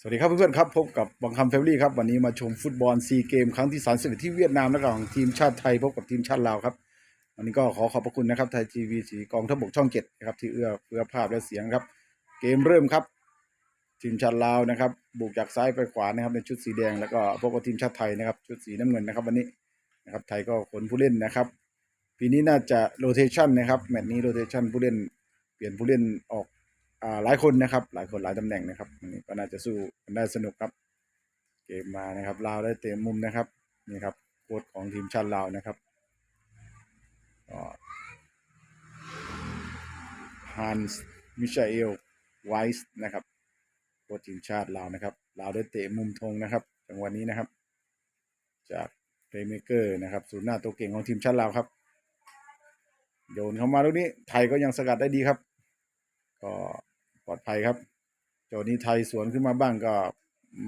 สวัสดีครับเพื่อนๆครับพบกับบังคัมแฟมิลี่ครับวันนี้มาชมฟุตบอลซีเกมครั้งที่31ที่เวียดนามและของทีมชาติไทยพบกับทีมชาติลาวครับวันนี้ก็ขอขอบพระคุณนะครับไทยทีวีสีกองทัพบกช่องเจ็ดนะครับที่เอื้อเฟื้อภาพและเสียงครับ เกมเริ่มครับ ทีมชาติลาวนะครับ บุกจากซ้ายไปขวานะครับในชุดสีแดงแล้วก็พบกับทีมชาติไทยนะครับชุดสีน้ำเงินนะครับ วันนี้นะครับไทยก็ขนผู้เล่นนะครับปีนี้น่าจะโรเทชันนะครับแมตช์นี้โรเทชันผู้เล่น เปลี่ยนผู้เล่นออก หลายคนนะครับ หลายคนหลายตำแหน่งนะครับนี้ก็น่าจะสู้กันได้สนุกครับ เกมมานะครับลาวได้เตะมุมนะครับนี่ครับโค้ชของทีมชาติลาวนะครับฮันส์มิชาเอลไวส์นะครับโค้ชทีมชาติลาวนะครับลาวได้เตะมุมธงนะครับจังหวะนี้นะครับ จากเพลย์เมเกอร์นะครับศูนย์หน้าตัวเก่งของทีมชาติลาวครับโยนเข้ามาลูกนี้ไทยก็ยังสกัดได้ดีครับ ก็ปลอดภัยครับโจนี้ไทยสวนขึ้นมาบ้างก็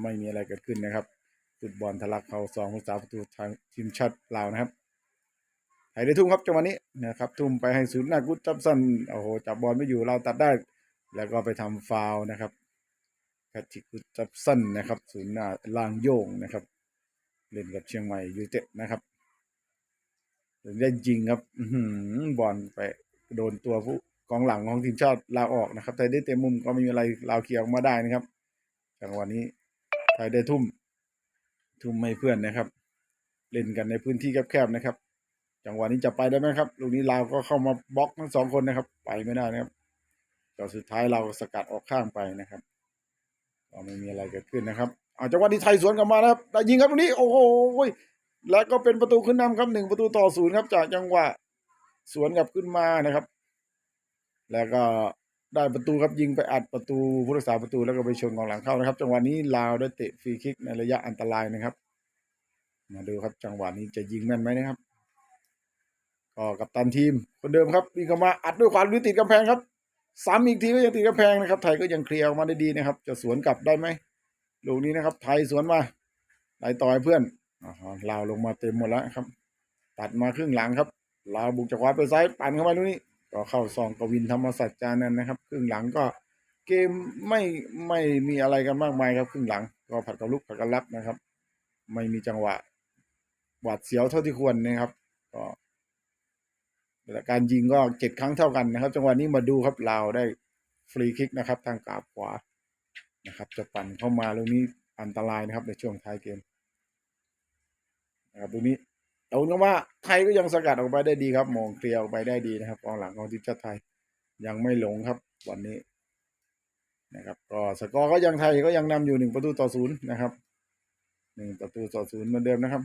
ไม่มีอะไรเกิดขึ้นนะครับฟุตบอลทะลักเข้าซองผู้สาประตูทางทีมชาติลาวนะครับไทยได้ทุ่มครับจังหวะนี้นะครับทุ่มไปให้ศูนย์หน้ากุดจับสันโอ้โหจับบอลไม่อยู่เราตัดได้ แล้วก็ไปทำฟาวนะครับแพทริกกุดจับสันนะครับศูนย์หน้าลางโยงนะครับ เล่นกับเชียงใหม่ยูเต็ดนะครับเล่นจริงครับบอลไปโดนตัวผู้ กองหลังของทีมชาติลาออกนะครับไทยได้เต็มมุมก็ไม่มีอะไรลาวเคลียร์ออกมาได้นะครับจังหวะนี้ไทยได้ทุ่ม ทุ่มให้เพื่อนนะครับ เล่นกันในพื้นที่แคบๆนะครับ จังหวะนี้จะไปได้ไหมครับลูกนี้ลาวก็เข้ามาบล็อกทั้งสองคนนะครับ ไปไม่ได้นะครับจอสุดท้ายเราสกัดออกข้างไปนะครับก็ไม่มีอะไรเกิดขึ้นนะครับเอาจังหวะนี้ไทยสวนกลับมานะครับได้ยิงครับลูกนี้โอ้โหแล้วก็เป็นประตูขึ้นนำครับหนึ่งประตูต่อศูนย์ครับจากจังหวะสวนกลับขึ้นมานะครับ แล้วก็ได้ประตูครับยิงไปอัดประตูผู้รักษาประตูแล้วก็ไปชนกองหลังเข้านะครับ จังหวะนี้ลาวได้เตะฟรีคิกในระยะอันตรายนะครับ มาดูครับจังหวะนี้จะยิงแม่นไหมนะครับ ก็กับตันทีมคนเดิมครับวิ่งเข้ามาอัดด้วยขวาลุยติดกำแพงครับซ้ำอีกทีก็ยังติดกำแพงนะครับ ไทยก็ยังเคลียร์ออกมาได้ดีนะครับ จะสวนกลับได้ไหมลูกนี้นะครับ ไทยสวนมาไหลต่อยเพื่อนอลาวลงมาเต็มหมดแล้วครับ ตัดมาครึ่งหลังครับลาวบุกจากขวาไปซ้ายปั่นเข้ามาลูกนี้ ก็เข้าซองกวินธรรมสัจจานันนะครับ ครึ่งหลังก็เกมไม่ไม่มีอะไรกันมากมายครับ ครึ่งหลัง ก็ผัดกับลุกผัดกับรับนะครับ ไม่มีจังหวะหวาดเสียวเท่าที่ควรนะครับ ก็แต่การยิงก็เจ็ดครั้งเท่ากันนะครับ จังหวะนี้มาดูครับลาวได้ฟรีคิกนะครับ ทางกาบขวานะครับ จะปั่นเข้ามาลูกนี้อันตรายนะครับ ในช่วงท้ายเกมนะครับลูกนี้ เอาเนว่าไทยก็ยังสกัดออกไปได้ดีครับ มองเคลียร์ออกไปได้ดีนะครับกองหลังของทีมชาติไทย ยังไม่หลงครับ วันนี้นะครับ ก็สกอร์ก็ยังไทยก็ยังนำอยู่หนึ่งประตูต่อศูนย์นะครับหนึ่งประตูต่อศูนย์เหมือนเดิมนะครับ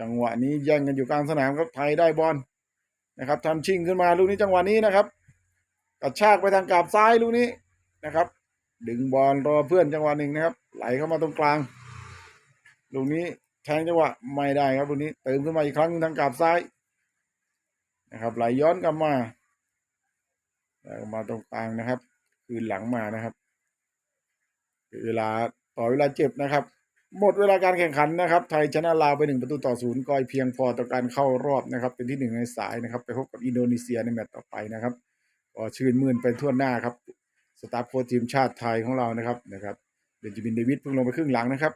จังหวะนี้แย่งกันอยู่กลางสนามครับไทยได้บอลนะครับทำชิงขึ้นมาลูกนี้จังหวะนี้นะครับกระชากไปทางกาบซ้ายลูกนี้นะครับ ดึงบอลรอเพื่อนจังหวะหนึ่งนะครับ ไหลเข้ามาตรงกลางลูกนี้ แทงจังหวะไม่ได้ครับลูกนี้เติมขึ้นมาอีกครั้งทางกาบซ้ายนะครับไหลย้อนกลับมาแล้วมาตรงกลางนะครับ คืนหลังมานะครับเวลาต่อเวลาเจ็บนะครับ หมดเวลาการแข่งขันนะครับ ไทยชนะลาวไปหนึ่งประตูต่อศูนย์ก็เพียงพอต่อการเข้ารอบนะครับ เป็นที่หนึ่งในสายนะครับ ไปพบกับอินโดนีเซียในแมตช์ต่อไปนะครับก็ชื่นมื่นไปทั่วหน้าครับสตาฟโค้ชทีมชาติไทยของเรานะครับนะครับเบนจามินเดวิดเพิ่งลงไปครึ่งหลังนะครับ